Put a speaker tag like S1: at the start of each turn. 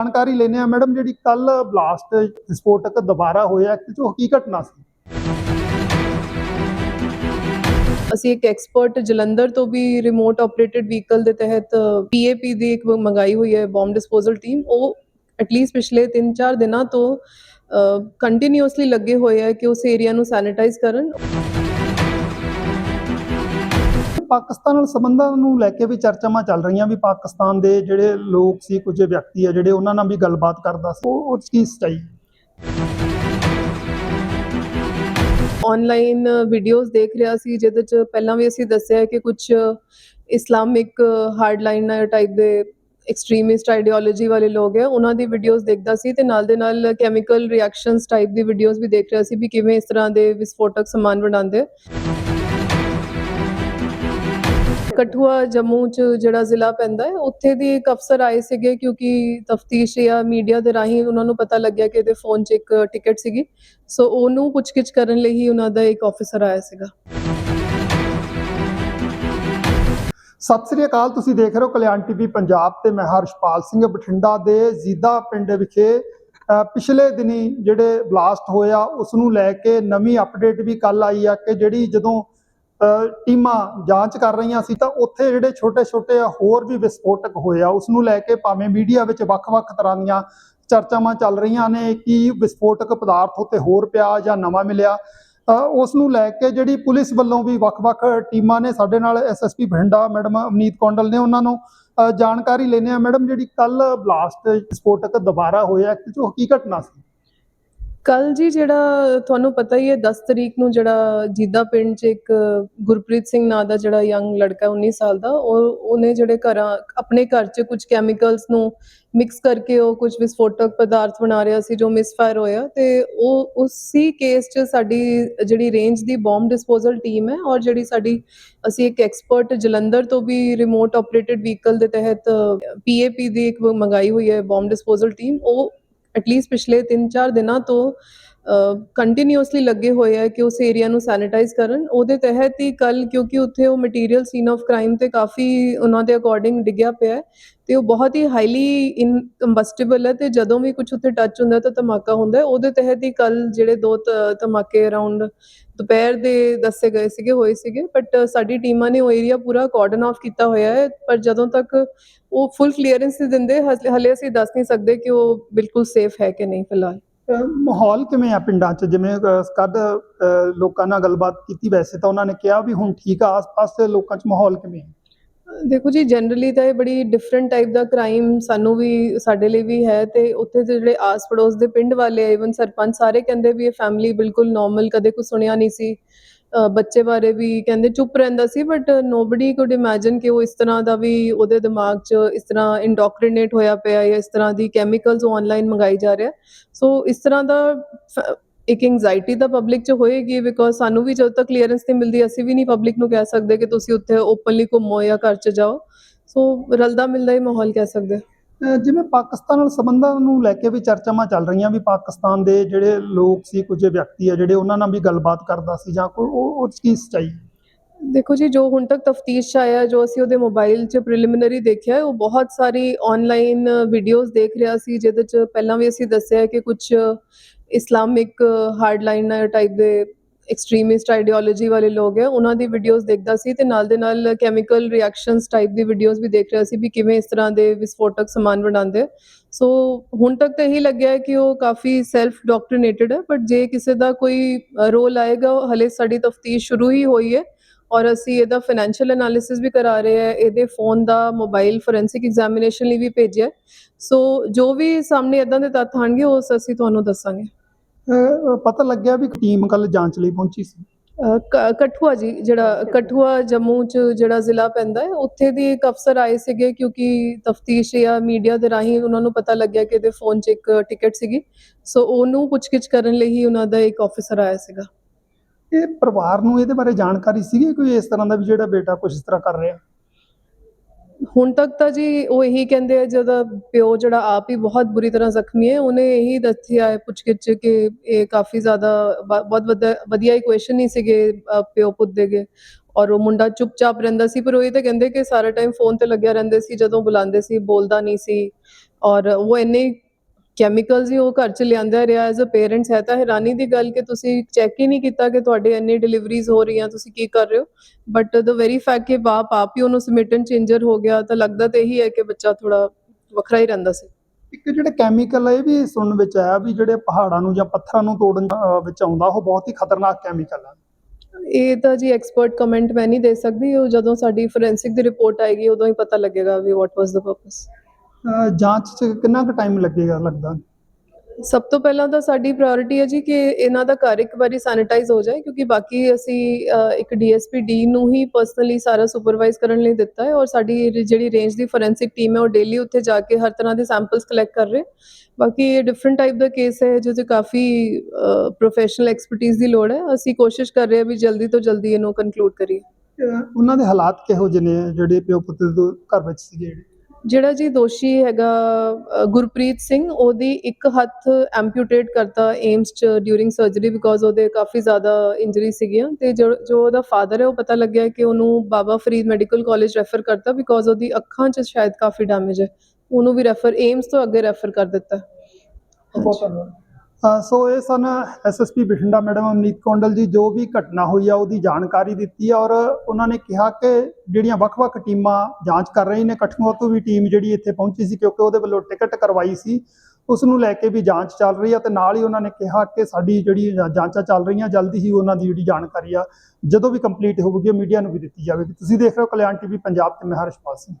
S1: ਜਾਣਕਾਰੀ ਲੈਣੇ ਆ ਮੈਡਮ, ਜਿਹੜੀ ਕੱਲ ਬਲਾਸਟ ਵਿਸਫੋਟਕ ਦੁਬਾਰਾ ਹੋਇਆ ਕਿ ਜੋ ਕੀ ਘਟਨਾ ਸੀ?
S2: ਅਸੀਂ ਇੱਕ ਐਕਸਪਰਟ ਜਲੰਧਰ ਤੋਂ ਵੀ ਰਿਮੋਟ ਆਪਰੇਟਡ ਵਹੀਕਲ ਦੇ ਤਹਿਤ ਪੀਏਪੀ ਦੀ ਇੱਕ ਮੰਗਾਈ ਹੋਈ ਹੈ ਬੰਬ ਡਿਸਪੋਜ਼ਲ ਟੀਮ ਉਹ ਐਟਲੀਸਟ ਪਿਛਲੇ 3-4 ਦਿਨਾਂ ਤੋਂ ਕੰਟੀਨਿਊਸਲੀ ਲੱਗੇ ਹੋਏ ਹੈ ਕਿ ਉਸ ਏਰੀਆ ਨੂੰ ਸੈਨੀਟਾਈਜ਼ ਕਰਨ।
S1: ਪਾਕਿਸਤਾਨ ਨਾਲ ਸੰਬੰਧਾਂ ਨੂੰ ਲੈ ਕੇ ਵੀ ਚਰਚਾਵਾਂ ਚੱਲ ਰਹੀਆਂ ਵੀ ਪਾਕਿਸਤਾਨ ਦੇ ਜਿਹੜੇ ਲੋਕ ਸੀ, ਕੁਝ ਵਿਅਕਤੀ ਆ ਜਿਹੜੇ ਉਹਨਾਂ ਨਾਲ ਵੀ ਗੱਲਬਾਤ ਕਰਦਾ ਸੀ। ਉਹ ਉਹ ਕੀ ਸਚਾਈ
S2: ਆਨਲਾਈਨ ਵੀਡੀਓਜ਼ ਦੇਖ ਰਿਹਾ ਸੀ, ਜਿਹਦੇ ਚ ਪਹਿਲਾਂ ਵੀ ਅਸੀਂ ਦੱਸਿਆ ਕਿ ਕੁਝ ਇਸਲਾਮਿਕ ਹਾਰਡਲਾਈਨਰ ਟਾਈਪ ਦੇ ਐਕਸਟ੍ਰੀਮਿਸਟ ਆਈਡੀਓਲੋਜੀ ਵਾਲੇ ਲੋਕ ਹੈ, ਉਹਨਾਂ ਦੀ ਵੀਡੀਓਜ਼ ਦੇਖਦਾ ਸੀ ਤੇ ਨਾਲ ਦੇ ਨਾਲ ਕੈਮੀਕਲ ਰਿਐਕਸ਼ਨਸ ਟਾਈਪ ਦੀ ਵੀਡੀਓਜ਼ ਵੀ ਦੇਖ ਰਿਹਾ ਸੀ ਵੀ ਕਿਵੇਂ ਇਸ ਤਰ੍ਹਾਂ ਦੇ ਵਿਸਫੋਟਕ ਸਮਾਨ ਬਣਾਉਂਦੇ ਕਠੂਆ ਜੰਮੂ ਚ ਜਿਹੜਾ ਜ਼ਿਲ੍ਹਾ ਪੈਂਦਾ ਹੈ, ਉੱਥੇ ਦੀ ਇੱਕ ਅਫਸਰ ਆਏ ਸੀਗੇ ਕਿਉਂਕਿ ਤਫਤੀਸ਼ ਜਾਂ ਮੀਡੀਆ ਦੇ ਰਾਹੀਂ ਉਹਨਾਂ ਨੂੰ ਪਤਾ ਲੱਗਿਆ ਕਿ ਇਹਦੇ ਫੋਨ 'ਚ ਇੱਕ ਟਿਕਟ ਸੀਗੀ। ਸੋ ਉਹਨੂੰ ਪੁੱਛਗਿੱਛ ਕਰਨ ਲਈ ਹੀ ਉਹਨਾਂ ਦਾ ਇੱਕ ਆਫੀਸਰ ਆਇਆ ਸੀਗਾ।
S1: ਸਤਿ ਸ੍ਰੀ ਅਕਾਲ, ਤੁਸੀਂ ਦੇਖ ਰਹੇ ਹੋ ਕਲਿਆਣ ਟੀਵੀ ਪੰਜਾਬ ਤੇ ਮੈਂ ਹਰਸ਼ਪਾਲ ਸਿੰਘ ਬਠਿੰਡਾ ਦੇ ਜ਼ੀਦਾ ਪਿੰਡ ਵਿਖੇ। ਪਿਛਲੇ ਦਿਨੀ ਜਿਹੜੇ ਬਲਾਸਟ ਹੋਇਆ ਉਸ ਨੂੰ ਲੈ ਕੇ ਨਵੀਂ ਅਪਡੇਟ ਵੀ ਕੱਲ ਆਈ ਆ ਕਿ ਜਿਹੜੀ ਜਦੋਂ ਟੀਮਾਂ ਜਾਂਚ ਕਰ ਰਹੀਆਂ ਸੀ ਤਾਂ ਉੱਥੇ ਜਿਹੜੇ ਛੋਟੇ-ਛੋਟੇ ਹੋਰ ਵੀ ਵਿਸਫੋਟਕ ਹੋਇਆ ਉਸ ਨੂੰ ਲੈ ਕੇ ਭਾਵੇਂ ਮੀਡੀਆ ਵਿੱਚ ਵੱਖ-ਵੱਖ ਤਰ੍ਹਾਂ ਦੀਆਂ ਚਰਚਾਵਾਂ ਚੱਲ ਰਹੀਆਂ ਨੇ ਕਿ ਵਿਸਫੋਟਕ ਪਦਾਰਥ ਉੱਤੇ ਹੋਰ ਪਿਆ ਜਾਂ ਨਵਾਂ ਮਿਲਿਆ। ਉਸ ਨੂੰ ਲੈ ਕੇ ਜਿਹੜੀ ਪੁਲਿਸ ਵੱਲੋਂ ਵੀ ਵੱਖ-ਵੱਖ ਟੀਮਾਂ ਨੇ ਸਾਡੇ ਨਾਲ ਐਸਐਸਪੀ ਭਿੰਡਾ ਮੈਡਮ ਅਵਨੀਤ ਕੌਂਡਲ ਨੇ ਉਹਨਾਂ ਨੂੰ ਜਾਣਕਾਰੀ ਲੈਣੇ ਆ। ਮੈਡਮ, ਜਿਹੜੀ ਕੱਲ ਬਲਾਸਟ ਵਿਸਫੋਟਕ ਦੁਬਾਰਾ ਹੋਇਆ ਕਿ ਜੋ ਕੀ ਘਟਨਾ ਸੀ।
S2: ਕੱਲ ਜੀ ਜਿਹੜਾ ਤੁਹਾਨੂੰ ਪਤਾ ਹੀ ਹੈ 10 ਤਰੀਕ ਨੂੰ ਜਿਹੜਾ ਜੀਦਾ ਪਿੰਡ 'ਚ ਇੱਕ ਗੁਰਪ੍ਰੀਤ ਸਿੰਘ ਨਾਂ ਦਾ ਜਿਹੜਾ ਯੰਗ ਲੜਕਾ 19 ਸਾਲ ਦਾ, ਉਹ, ਉਹਨੇ ਜਿਹੜੇ ਘਰਾਂ, ਆਪਣੇ ਘਰ 'ਚ ਕੁਝ ਕੈਮੀਕਲਸ ਨੂੰ ਮਿਕਸ ਕਰਕੇ ਉਹ ਕੁਝ ਵਿਸਫੋਟਕ ਪਦਾਰਥ ਬਣਾ ਰਿਹਾ ਸੀ ਜੋ ਮਿਸਫਾਇਰ ਹੋਇਆ ਤੇ ਉਹ, ਉਸੇ ਕੇਸ 'ਚ ਸਾਡੀ ਜਿਹੜੀ ਰੇਂਜ ਦੀ ਬੰਬ ਡਿਸਪੋਜ਼ਲ ਟੀਮ ਹੈ ਔਰ ਜਿਹੜੀ ਸਾਡੀ, ਅਸੀਂ ਇੱਕ ਐਕਸਪਰਟ ਜਲੰਧਰ ਤੋਂ ਵੀ ਰਿਮੋਟ ਆਪਰੇਟਡ ਵਹੀਕਲ ਦੇ ਤਹਿਤ ਪੀਏਪੀ ਦੀ ਇੱਕ ਮੰਗਾਈ ਹੋਈ ਹੈ ਬੰਬ ਡਿਸਪੋਜ਼ਲ ਟੀਮ ਉਹ ਐਟਲੀਸਟ ਪਿਛਲੇ 3-4 ਦਿਨਾਂ ਤੋਂ ਕੰਟੀਨਿਊਸਲੀ ਲੱਗੇ ਹੋਏ ਹੈ ਕਿ ਉਸ ਏਰੀਆ ਨੂੰ ਸੈਨੀਟਾਈਜ਼ ਕਰਨ। ਉਹਦੇ ਤਹਿਤ ਹੀ ਕੱਲ ਕਿਉਂਕਿ ਉੱਥੇ ਉਹ ਮਟੀਰੀਅਲ ਸੀਨ ਆਫ ਕ੍ਰਾਈਮ ਤੇ ਕਾਫੀ ਉਹਨਾਂ ਦੇ ਅਕੋਰਡਿੰਗ ਡਿੱਗਿਆ ਪਿਆ ਹੈ ਤੇ ਉਹ ਬਹੁਤ ਹੀ ਹਾਈਲੀ ਇਨ ਕੰਬਸਟੇਬਲ ਹੈ ਤੇ ਜਦੋਂ ਵੀ ਕੁਝ ਉੱਥੇ ਟੱਚ ਹੁੰਦਾ ਤਾਂ ਧਮਾਕਾ ਹੁੰਦਾ ਉਹਦੇ ਤਹਿਤ ਹੀ ਕੱਲ ਜਿਹੜੇ ਦੋ ਧ- ਧਮਾਕੇ ਅਰਾਊਂਡ ਦੁਪਹਿਰ ਦੇ ਦੱਸੇ ਗਏ ਸੀਗੇ, ਹੋਏ ਸੀਗੇ। ਬਟ ਸਾਡੀ ਟੀਮਾਂ ਨੇ ਉਹ ਏਰੀਆ ਪੂਰਾ ਕਾਰਡਨ ਆਫ ਕੀਤਾ ਹੋਇਆ ਹੈ। ਪਰ ਜਦੋਂ ਤੱਕ ਉਹ ਫੁੱਲ ਕਲੀਅਰੈਂਸ ਨਹੀਂ ਦਿੰਦੇ, ਹਲੇ ਹਲੇ ਅਸੀਂ ਦੱਸ ਨਹੀਂ ਸਕਦੇ ਕਿ ਉਹ ਬਿਲਕੁਲ ਸੇਫ ਹੈ ਕਿ ਨਹੀਂ ਫਿਲਹਾਲ।
S1: ਮਾਹੌਲ ਕਿਵੇਂ ਆ ਪਿੰਡਾਂ 'ਚ? ਜਿਵੇਂ ਕੱਦ ਲੋਕਾਂ ਨਾਲ ਗੱਲਬਾਤ ਕੀਤੀ ਵੈਸੇ ਤਾਂ ਉਹਨਾਂ ਨੇ ਕਿਹਾ ਵੀ ਹੁਣ ਠੀਕ ਆ, ਆਸ-ਪਾਸ ਦੇ ਲੋਕਾਂ 'ਚ ਮਾਹੌਲ ਕਿਵੇਂ ਹੈ
S2: ਦੇਖੋ ਜੀ ਜਨਰਲੀ ਤਾਂ ਇਹ ਬੜੀ ਡਿਫਰੈਂਟ ਟਾਈਪ ਦਾ ਕ੍ਰਾਈਮ ਸਾਨੂੰ ਵੀ, ਸਾਡੇ ਲਈ ਵੀ ਹੈ ਤੇ ਉੱਥੇ ਜਿਹੜੇ ਆਸ ਪੜੋਸ ਦੇ ਪਿੰਡ ਵਾਲੇ ਇਵਨ ਸਰਪੰਚ ਸਾਰੇ ਕਹਿੰਦੇ ਵੀ ਇਹ ਫੈਮਿਲੀ ਬਿਲਕੁਲ ਨਾਰਮਲ ਕਦੇ ਕੁਝ ਸੁਣਿਆ ਨਹੀਂ ਸੀ। ਬੱਚੇ ਬਾਰੇ ਵੀ ਕਹਿੰਦੇ ਚੁੱਪ ਰਹਿੰਦਾ ਸੀ ਬਟ ਨੋਬਡੀ ਕੁਡ ਇਮੇਜਿਨ ਕਿ ਉਹ ਇਸ ਤਰ੍ਹਾਂ ਦਾ ਵੀ ਉਹਦੇ ਦਿਮਾਗ 'ਚ ਇਸ ਤਰ੍ਹਾਂ ਇੰਡੋਕਟ੍ਰੀਨੇਟ ਹੋਇਆ ਪਿਆ ਜਾਂ ਇਸ ਤਰ੍ਹਾਂ ਦੀ ਕੈਮੀਕਲਸ ਆਨਲਾਈਨ ਮੰਗਾਈ ਜਾ ਰਿਹਾ। ਸੋ ਇਸ ਤਰ੍ਹਾਂ ਦਾ ਇੱਕ ਐਂਜ਼ਾਈਟੀ ਤਾਂ ਪਬਲਿਕ 'ਚ ਹੋਏਗੀ ਬਿਕੋਜ਼ ਸਾਨੂੰ ਵੀ ਜਦੋਂ ਤੱਕ ਕਲੀਅਰੈਂਸ ਨਹੀਂ ਮਿਲਦੀ, ਅਸੀਂ ਵੀ ਨਹੀਂ ਪਬਲਿਕ ਨੂੰ ਕਹਿ ਸਕਦੇ ਕਿ ਤੁਸੀਂ ਉੱਥੇ ਓਪਨਲੀ ਘੁੰਮੋ ਜਾਂ ਘਰ 'ਚ ਜਾਓ। ਸੋ ਰਲਦਾ ਮਿਲਦਾ ਹੀ ਮਾਹੌਲ ਕਹਿ ਸਕਦੇ।
S1: ਜਿਵੇਂ ਪਾਕਿਸਤਾਨ ਨਾਲ ਸੰਬੰਧਾਂ ਨੂੰ ਲੈ ਕੇ ਵੀ ਚਰਚਾਵਾਂ ਚੱਲ ਰਹੀਆਂ ਵੀ ਪਾਕਿਸਤਾਨ ਦੇ ਜਿਹੜੇ ਲੋਕ ਸੀ, ਕੁਝ ਵਿਅਕਤੀ ਆ ਜਿਹੜੇ ਉਹਨਾਂ ਨਾਲ ਵੀ ਗੱਲਬਾਤ ਕਰਦਾ ਸੀ ਜਾਂ ਕੋਈ ਉਹ ਉਹ 'ਚ ਕੀ ਸਚਾਈ
S2: ਦੇਖੋ ਜੀ, ਜੋ ਹੁਣ ਤੱਕ ਤਫਤੀਸ਼ 'ਚ ਆਇਆ, ਜੋ ਅਸੀਂ ਉਹਦੇ ਮੋਬਾਈਲ 'ਚ ਪ੍ਰੀਲਿਮਿਨਰੀ ਦੇਖਿਆ, ਉਹ ਬਹੁਤ ਸਾਰੀ ਆਨਲਾਈਨ ਵੀਡੀਓਜ਼ ਦੇਖ ਰਿਹਾ ਸੀ, ਜਿਹਦੇ 'ਚ ਪਹਿਲਾਂ ਵੀ ਅਸੀਂ ਦੱਸਿਆ ਕਿ ਕੁਝ ਇਸਲਾਮਿਕ ਹਾਰਡਲਾਈਨਰ ਟਾਈਪ ਦੇ ਐਕਸਟ੍ਰੀਮਿਸਟ ਆਈਡੀਓਲੋਜੀ ਵਾਲੇ ਲੋਕ ਹੈ, ਉਹਨਾਂ ਦੀ ਵੀਡੀਓਜ਼ ਦੇਖਦਾ ਸੀ ਤੇ ਨਾਲ ਦੇ ਨਾਲ ਕੈਮੀਕਲ ਰਿਐਕਸ਼ਨਸ ਟਾਈਪ ਦੀ ਵੀਡੀਓਜ਼ ਵੀ ਦੇਖ ਰਿਹਾ ਸੀ ਵੀ ਕਿਵੇਂ ਇਸ ਤਰ੍ਹਾਂ ਦੇ ਵਿਸਫੋਟਕ ਸਮਾਨ ਬਣਾਉਂਦੇ। ਸੋ ਹੁਣ ਤੱਕ ਤਾਂ ਇਹੀ ਲੱਗਿਆ ਹੈ ਕਿ ਉਹ ਕਾਫੀ ਸੈਲਫ ਡਾਕਟ੍ਰਿਨੇਟਡ ਹੈ ਬਟ ਜੇ ਕਿਸੇ ਦਾ ਕੋਈ ਰੋਲ ਆਏਗਾ, ਉਹ ਹਲੇ ਸਾਡੀ ਤਫਤੀਸ਼ ਸ਼ੁਰੂ ਹੀ ਹੋਈ ਹੈ ਔਰ ਅਸੀਂ ਇਹਦਾ ਫਾਈਨੈਂਸ਼ੀਅਲ ਐਨਾਲਿਸਿਸ ਵੀ ਕਰਾ ਰਹੇ ਹਾਂ, ਇਹਦੇ ਫੋਨ ਦਾ ਮੋਬਾਈਲ ਫੋਰੈਂਸਿਕ ਐਗਜ਼ਾਮੀਨੇਸ਼ਨ ਲਈ ਵੀ ਭੇਜਿਆ ਸੋ ਜੋ ਵੀ ਸਾਹਮਣੇ ਇਦਾਂ ਦੇ ਤੱਥ ਆਣਗੇ ਉਸ ਅਸੀਂ ਤੁਹਾਨੂੰ ਦੱਸਾਂਗੇ।
S1: ਪਤਾ ਲੱਗਿਆ ਵੀ ਟੀਮ ਕੱਲ ਜਾਂਚ ਲਈ ਪਹੁੰਚੀ ਸੀ।
S2: ਕਠੂਆ ਜੀ ਜਿਹੜਾ ਕਠੂਆ ਜੰਮੂ ਚ ਜਿਹੜਾ ਜ਼ਿਲ੍ਹਾ ਪੈਂਦਾ ਹੈ ਉੱਥੇ ਦੀ ਇੱਕ ਅਫਸਰ ਆਏ ਸੀਗੇ ਕਿਉਂਕਿ ਤਫਤੀਸ਼ ਜਾਂ ਮੀਡੀਆ ਦੇ ਰਾਹੀਂ ਉਹਨਾਂ ਨੂੰ ਪਤਾ ਲੱਗਿਆ ਕਿ ਇਹਦੇ ਫੋਨ 'ਚ ਇੱਕ ਟਿਕਟ ਸੀਗੀ। ਸੋ ਉਹਨੂੰ ਪੁੱਛਗਿੱਛ ਕਰਨ ਲਈ ਹੀ ਉਹਨਾਂ ਦਾ ਇੱਕ ਆਫੀਸਰ ਆਇਆ ਸੀਗਾ।
S1: ਇਹ ਪਰਿਵਾਰ ਨੂੰ ਇਹਦੇ ਬਾਰੇ ਜਾਣਕਾਰੀ ਸੀਗੀ ਕੋਈ ਇਸ ਤਰ੍ਹਾਂ ਦਾ ਵੀ ਜਿਹੜਾ ਬੇਟਾ ਕੁਝ ਇਸ ਤਰ੍ਹਾਂ ਕਰ ਰਿਹਾ?
S2: ਹੁਣ ਤੱਕ ਤਾਂ ਜੀ ਉਹ ਇਹੀ ਕਹਿੰਦੇ ਆ ਜਿਹਦਾ ਪਿਓ ਜਿਹੜਾ ਆਪ ਹੀ ਬਹੁਤ ਬੁਰੀ ਤਰ੍ਹਾਂ ਜ਼ਖਮੀ ਹੈ, ਉਹਨੇ ਇਹੀ ਦੱਸਿਆ ਹੈ ਪੁੱਛਗਿੱਛ 'ਚ ਕਿ ਇਹ ਕਾਫੀ ਜ਼ਿਆਦਾ ਬਹੁਤ ਵਧੀਆ- ਵਧੀਆ ਇਕੁਏਸ਼ਨ ਨਹੀਂ ਸੀਗੇ ਪਿਓ ਪੁੱਤ ਦੇਗੇ ਔਰ ਉਹ ਮੁੰਡਾ ਚੁੱਪਚਾਪ ਰਹਿੰਦਾ ਸੀ, ਪਰ ਉਹ ਇਹ ਤਾਂ ਕਹਿੰਦੇ ਕਿ ਸਾਰਾ ਟਾਈਮ ਫੋਨ ਤੇ ਲੱਗਿਆ ਰਹਿੰਦੇ ਸੀ, ਜਦੋਂ ਬੁਲਾਉਂਦੇ ਸੀ, ਬੋਲਦਾ ਨਹੀਂ ਸੀ। ਔਰ ਉਹ ਇੰਨੇ ਕੈਮੀਕਲਸ ਹੀ ਉਹ ਘਰ ਚ ਲਿਆਂਦਾ ਰਿਹਾ ਐਜ਼ ਅ ਪੇਰੈਂਟਸ ਹੈ ਤਾਂ ਹੈਰਾਨੀ ਦੀ ਗੱਲ ਕਿ ਤੁਸੀਂ ਚੈੱਕ ਹੀ ਨਹੀਂ ਕੀਤਾ ਕਿ ਤੁਹਾਡੇ ਇੰਨੀ ਡਿਲੀਵਰੀਜ਼ ਹੋ ਰਹੀਆਂ ਤੁਸੀਂ ਕੀ ਕਰ ਰਹੇ ਹੋ? ਬਟ ਦ ਵੈਰੀ ਫੈਕਟ ਕਿ ਬਾਪ ਆਪ ਹੀ ਉਹਨੂੰ ਸਮਿਟਨ ਚੇਂਜਰ ਹੋ ਗਿਆ ਤਾਂ ਲੱਗਦਾ ਤਾਂ ਇਹੀ ਹੈ ਕਿ ਬੱਚਾ ਥੋੜਾ ਵੱਖਰਾ ਹੀ ਰਹਿੰਦਾ ਸੀ।
S1: ਇੱਕ ਜਿਹੜੇ ਕੈਮੀਕਲ ਇਹ ਵੀ ਸੁਣਨ ਵਿੱਚ ਆਇਆ ਵੀ ਜਿਹੜੇ ਪਹਾੜਾਂ ਨੂੰ ਜਾਂ ਪੱਥਰਾਂ ਨੂੰ ਤੋੜਨ ਵਿੱਚ ਆਉਂਦਾ ਉਹ ਬਹੁਤ ਹੀ ਖਤਰਨਾਕ ਕੈਮੀਕਲ ਹੈ
S2: ਇਹ ਤਾਂ ਜੀ ਐਕਸਪਰਟ ਕਮੈਂਟ ਮੈਂ ਨਹੀਂ ਦੇ ਸਕਦੀ ਉਹ ਜਦੋਂ ਸਾਡੀ ਫੋਰੈਂਸਿਕ ਦੀ ਰਿਪੋਰਟ ਆਏਗੀ ਉਦੋਂ ਹੀ ਪਤਾ ਲੱਗੇਗਾ ਵੀ ਵਾਟ ਵਾਸ ਦਾ ਪਰਪਸ
S1: ਜਾਂਚ 'ਚ ਕਿੰਨਾ ਕੁ ਟਾਈਮ ਲੱਗੇਗਾ ਲੱਗਦਾ?
S2: ਸਭ ਤੋਂ ਪਹਿਲਾਂ ਤਾਂ ਸਾਡੀ ਪ੍ਰਾਇੋਰਟੀ ਹੈ ਜੀ ਕਿ ਇਹਨਾਂ ਦਾ ਘਰ ਇੱਕ ਵਾਰੀ ਸੈਨੀਟਾਈਜ਼ ਹੋ ਜਾਏ ਕਿਉਂਕਿ ਬਾਕੀ ਅਸੀਂ ਇੱਕ ਡੀਐਸਪੀ ਡੀ ਨੂੰ ਹੀ ਪਰਸਨਲੀ ਸਾਰਾ ਸੁਪਰਵਾਈਜ਼ ਕਰਨ ਲਈ ਦਿੱਤਾ ਹੈ ਔਰ ਸਾਡੀ ਜਿਹੜੀ ਰੇਂਜ ਦੀ ਫੋਰੈਂਸਿਕ ਟੀਮ ਹੈ ਉਹ ਡੇਲੀ ਉੱਥੇ ਜਾ ਕੇ ਹਰ ਤਰ੍ਹਾਂ ਦੇ ਸੈਂਪਲਸ ਕਲੈਕਟ ਕਰ ਰਹੇ। ਬਾਕੀ ਇਹ ਡਿਫਰੈਂਟ ਟਾਈਪ ਦਾ ਕੇਸ ਹੈ ਜਿਹਦੇ ਕਾਫੀ ਪ੍ਰੋਫੈਸ਼ਨਲ ਐਕਸਪਰਟਿਜ਼ ਦੀ ਲੋੜ ਹੈ। ਅਸੀਂ ਕੋਸ਼ਿਸ਼ ਕਰ ਰਹੇ ਹਾਂ ਵੀ ਜਲਦੀ ਤੋਂ ਜਲਦੀ ਇਹਨੂੰ ਕਨਕਲੂਡ ਕਰੀਏ।
S1: ਉਹਨਾਂ ਦੇ ਹਾਲਾਤ ਕਿਹੋ ਜਿਹੇ ਨੇ ਜਿਹੜੇ ਪਿਓ ਪੁੱਤ ਦੇ ਘਰ ਵਿੱਚ ਸੀਗੇ ਜਿਹੜੇ?
S2: ਜਿਹੜਾ ਜੀ ਦੋਸ਼ੀ ਹੈਗਾ ਗੁਰਪ੍ਰੀਤ ਸਿੰਘ, ਉਹਦੀ ਇੱਕ ਹੱਥ ਐਂਪੂਟੇਟ ਕਰਤਾ ਏਮਸ ਚ ਡਿਊਰਿੰਗ ਸਰਜਰੀ ਬਿਕੋਜ਼ ਉਹਦੇ ਕਾਫੀ ਜ਼ਿਆਦਾ ਇੰਜਰੀ ਸੀਗੀਆਂ ਤੇ ਜੋ ਜੋ ਉਹਦਾ ਫਾਦਰ ਹੈ, ਉਹ ਪਤਾ ਲੱਗਿਆ ਕਿ ਉਹਨੂੰ Baba Farid medical college refer ਕਰਤਾ ਬਿਕੋਜ਼ ਉਹਦੀ ਅੱਖਾਂ 'ਚ ਸ਼ਾਇਦ ਕਾਫੀ ਡੈਮੇਜ ਹੈ। ਉਹਨੂੰ ਵੀ ਰੈਫਰ ਏਮਸ ਤੋਂ ਅੱਗੇ ਰੈਫਰ ਕਰ ਦਿੱਤਾ।
S1: ਬਹੁਤ ਧੰਨਵਾਦ। ਸੋ ਇਹ ਸਨ ਐਸਐਸਪੀ ਬਠਿੰਡਾ ਮੈਡਮ ਅਮਨੀਤ ਕੌਂਡਲ ਜੀ, ਜੋ ਵੀ ਘਟਨਾ ਹੋਈ ਆ ਉਹਦੀ ਜਾਣਕਾਰੀ ਦਿੱਤੀ ਔਰ ਉਹਨਾਂ ਨੇ ਕਿਹਾ ਕਿ ਜਿਹੜੀਆਂ ਵੱਖ-ਵੱਖ ਟੀਮਾਂ ਜਾਂਚ ਕਰ ਰਹੀ ਨੇ ਕਠੂਆ ਤੋਂ ਵੀ ਟੀਮ ਜਿਹੜੀ ਇੱਥੇ ਪਹੁੰਚੀ ਸੀ ਕਿਉਂਕਿ ਉਹਦੇ ਵੱਲੋਂ ਟਿਕਟ ਕਰਵਾਈ ਸੀ, ਉਸ ਨੂੰ ਲੈ ਕੇ ਵੀ ਜਾਂਚ ਚੱਲ ਰਹੀ ਆ ਤੇ ਨਾਲ ਹੀ ਉਹਨਾਂ ਨੇ ਕਿਹਾ ਕਿ ਸਾਡੀ ਜਿਹੜੀ ਜਾਂਚਾਂ ਚੱਲ ਰਹੀਆਂ, ਜਲਦੀ ਹੀ ਉਹਨਾਂ ਦੀ ਜਿਹੜੀ ਜਾਣਕਾਰੀ ਆ ਜਦੋਂ ਵੀ ਕੰਪਲੀਟ ਹੋਊਗੀ ਮੀਡੀਆ ਨੂੰ ਵੀ ਦਿੱਤੀ ਜਾਵੇਗੀ। ਤੁਸੀਂ ਦੇਖ ਰਹੇ ਹੋ ਕਲਿਆਣ ਟੀਵੀ ਪੰਜਾਬ ਤੇ, ਮੈਂ ਹਰਸ਼ਪਾਲ ਸਿੰਘ।